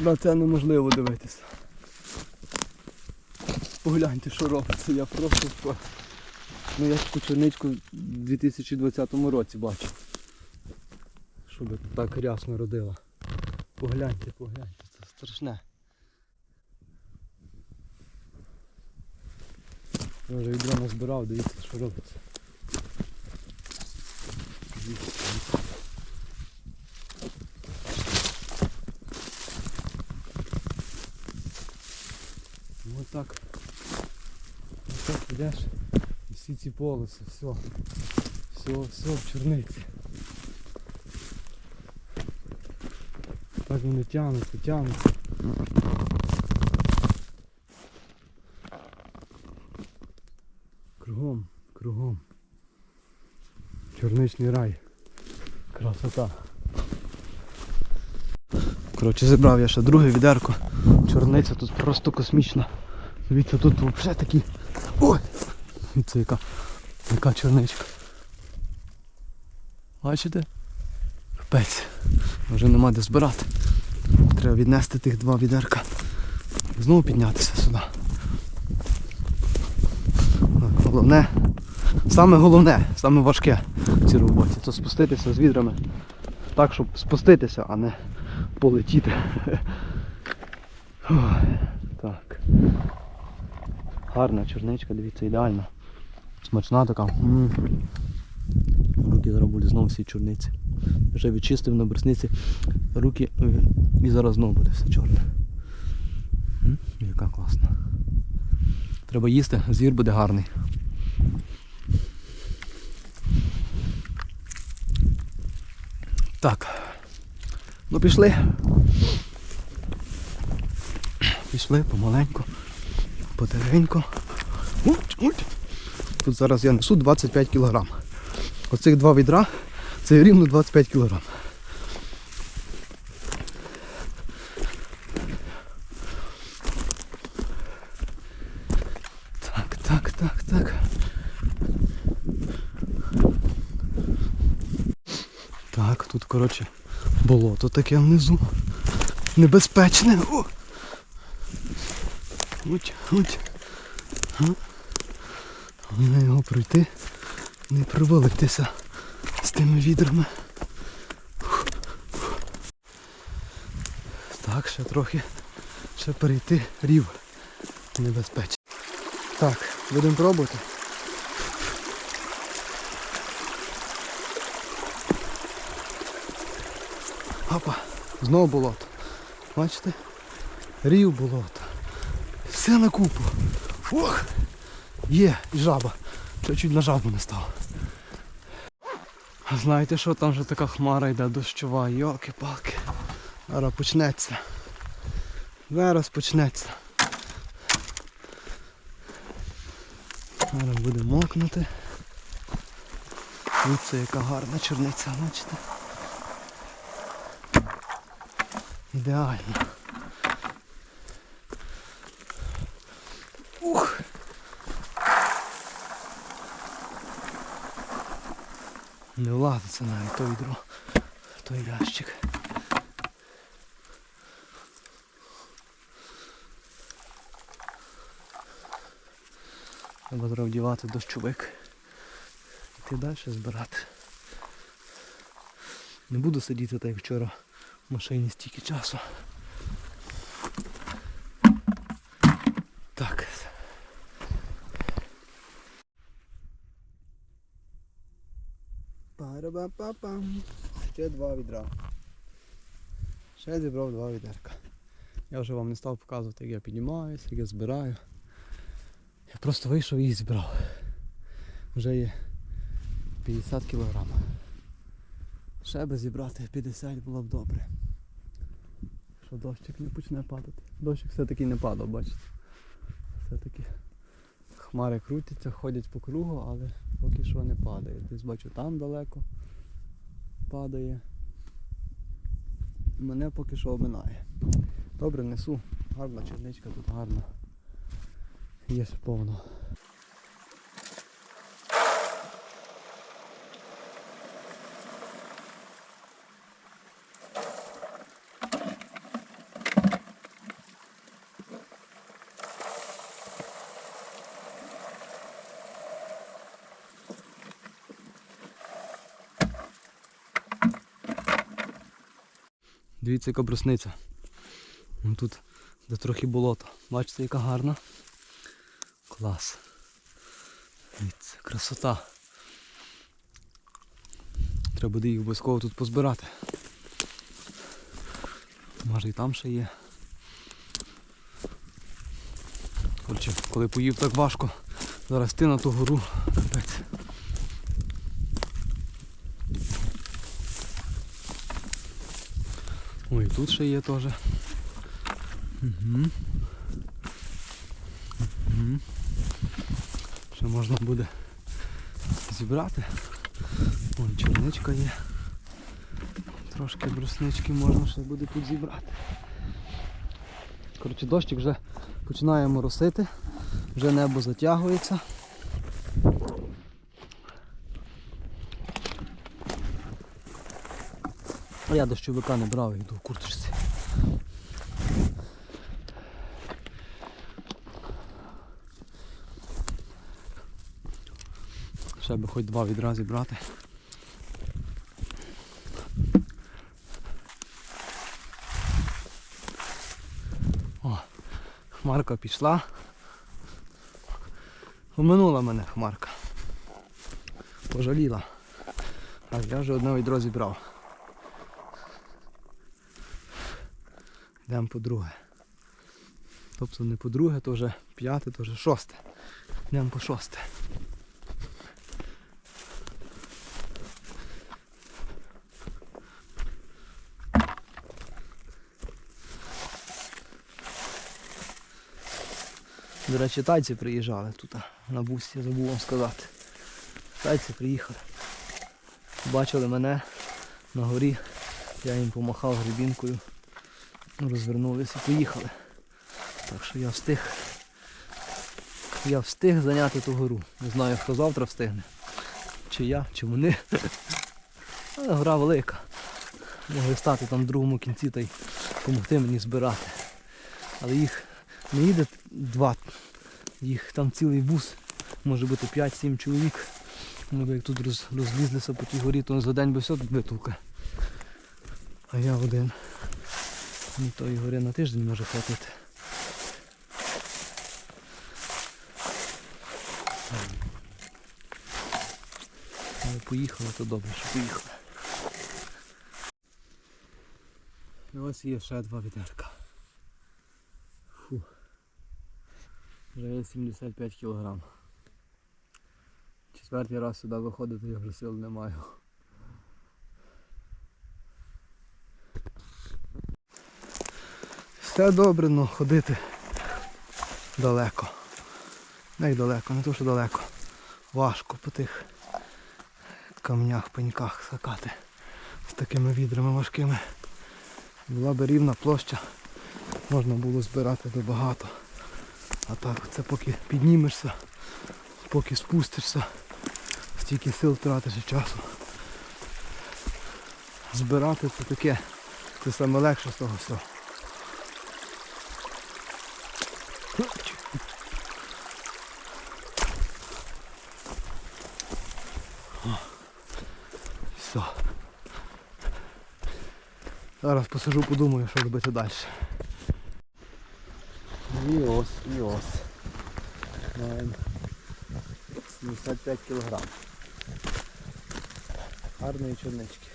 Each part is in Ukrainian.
На це неможливо дивитися. Погляньте, що робиться, я просто. Ну я таку чорничку в 2020 році бачив. Щоб так рясно родила. Погляньте, погляньте, це страшне. Я вже відро назбирав, дивіться, що робиться. Дивіться, дивіться. Ну так. так йдеш. І всі ці полоси, все. Все, все в чорниці. Так вони тягнуться, тягнуться. Кругом, кругом. Чорничний рай. Красота. Коротше, зібрав я ще друге відерко. Чорниця тут просто космічна. Дивіться, тут взагалі такі. Ой! Це яка, яка чорничка. Бачите? Капець. Вже нема де збирати. Треба віднести тих два відерка. Знову піднятися сюди. Головне, саме головне, саме важке в цій роботі, це спуститися з відрами так, щоб спуститися, а не полетіти. Так. Гарна чорничка, дивіться, ідеальна. Смачна така. Руки зараз будуть знову всі чорниці. Вже відчистив на брусниці руки е, і зараз знову буде все чорне. Яка класна. Треба їсти, звір буде гарний. Так. Ну пішли. Пішли помаленьку, потихеньку. Тут зараз я несу 25 кг. Оцих два відра це рівно 25 кг. Так, так, так, так. Так, тут, коротше, болото таке внизу. Небезпечне. О! Уть, уть. Головне його пройти, не провалитися з тими відрами. Так, ще трохи ще перейти рів небезпечно. Так, будемо пробувати. Опа, знову болото. Бачите? Рів болото. На купу. Ох! Є, і жаба. Чуть-чуть на жабу не стало. А знаєте що, там вже така хмара йде дощова, йолки-палки. Зараз почнеться. Зараз почнеться. Зараз буде мокнути. Дивіться, яка гарна чорниця, бачите? Ідеально. Не влазиться навіть то відро, той ящик. Треба зараз вдівати дощовик. Іти далі збирати. Не буду сидіти так як вчора в машині стільки часу. Так. Парабам-пам. Ще два відра. Ще зібрав два відерка. Я вже вам не став показувати, як я піднімаюся, як я збираю. Я просто вийшов і їх зібрав. Вже є 50 кг. Ще би зібрати 50 було б добре. Що дощик не почне падати. Дощик все-таки не падав, бачите. Все-таки хмари крутяться, ходять по кругу, але поки що не падає. Десь бачу там далеко падає. Мене поки що обминає. Добре, несу. Гарна черничка тут гарна. Є повно. Дивіться, яка брусниця. Тут де трохи болото. Бачите, яка гарна. Клас. Дивіться, красота. Треба буде їх обов'язково тут позбирати. Може і там ще є. Коротше, коли поїв так важко, зараз ти на ту гору. Капець. І тут ще є теж. Угу. Угу. Ще можна буде зібрати. Вон черничка є. Трошки бруснички можна ще буде тут зібрати. Коротше, дощик вже починає моросити, вже небо затягується. А я дощовика не брав, йду в курточці. Ще би хоч два відра зібрати. О, хмарка пішла. Оминула мене хмарка. Пожаліла. Так, я вже одне відро зібрав. Йдемо по друге. Тобто не по друге, то вже п'яте, то вже шосте. Йдемо по шосте. До речі, тайці приїжджали тут на бусі, забув вам сказати. Тайці приїхали. Бачили мене на горі, я їм помахав грибінкою, розвернулися поїхали. Так що я встиг. Я встиг зайняти ту гору. Не знаю, хто завтра встигне. Чи я, чи вони. Але гора велика. Могли стати там в другому кінці та й допомогти мені збирати. Але їх не їде два. Їх там цілий бус, може бути 5-7 чоловік. Ми як тут роз, розлізлися по тій горі, то за день би все тут витулка. А я один. Мені тої гори на тиждень може хватити. Але поїхали, то добре, що поїхали. І ось є ще два відерка. Фу. Вже є 75 кг. Четвертий раз сюди виходити я вже сил не маю. Все добре, але ходити далеко. Не далеко, не то що далеко. Важко по тих камнях, пеньках скакати з такими відрами важкими. Була би рівна площа, можна було збирати би багато. А так це поки піднімешся, поки спустишся, стільки сил втратиш і часу. Збирати це таке, це саме легше з того всього. Все. Зараз посижу, подумаю, що робити далі. І ось, і ось. Маємо 75 кг. Гарної чорнички.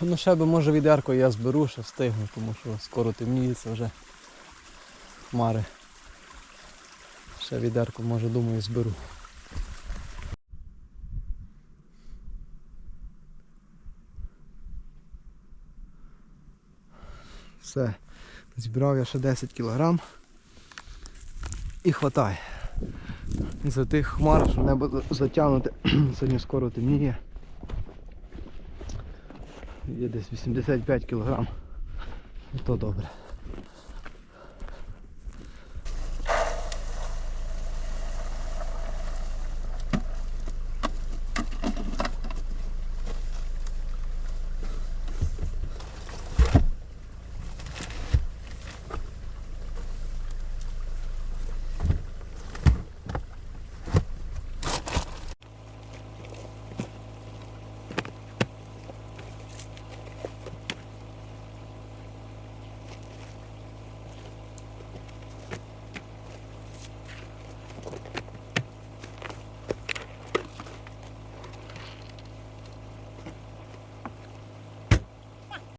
Ну ще би може відерко я зберу, ще встигну, тому що скоро темніється вже хмари. Ще відерко може думаю зберу. Все. Зібрав я ще 10 кілограм і хватай. За тих хмар, що небо затягнути, сьогодні скоро темніє. Є десь 85 кілограм. То добре.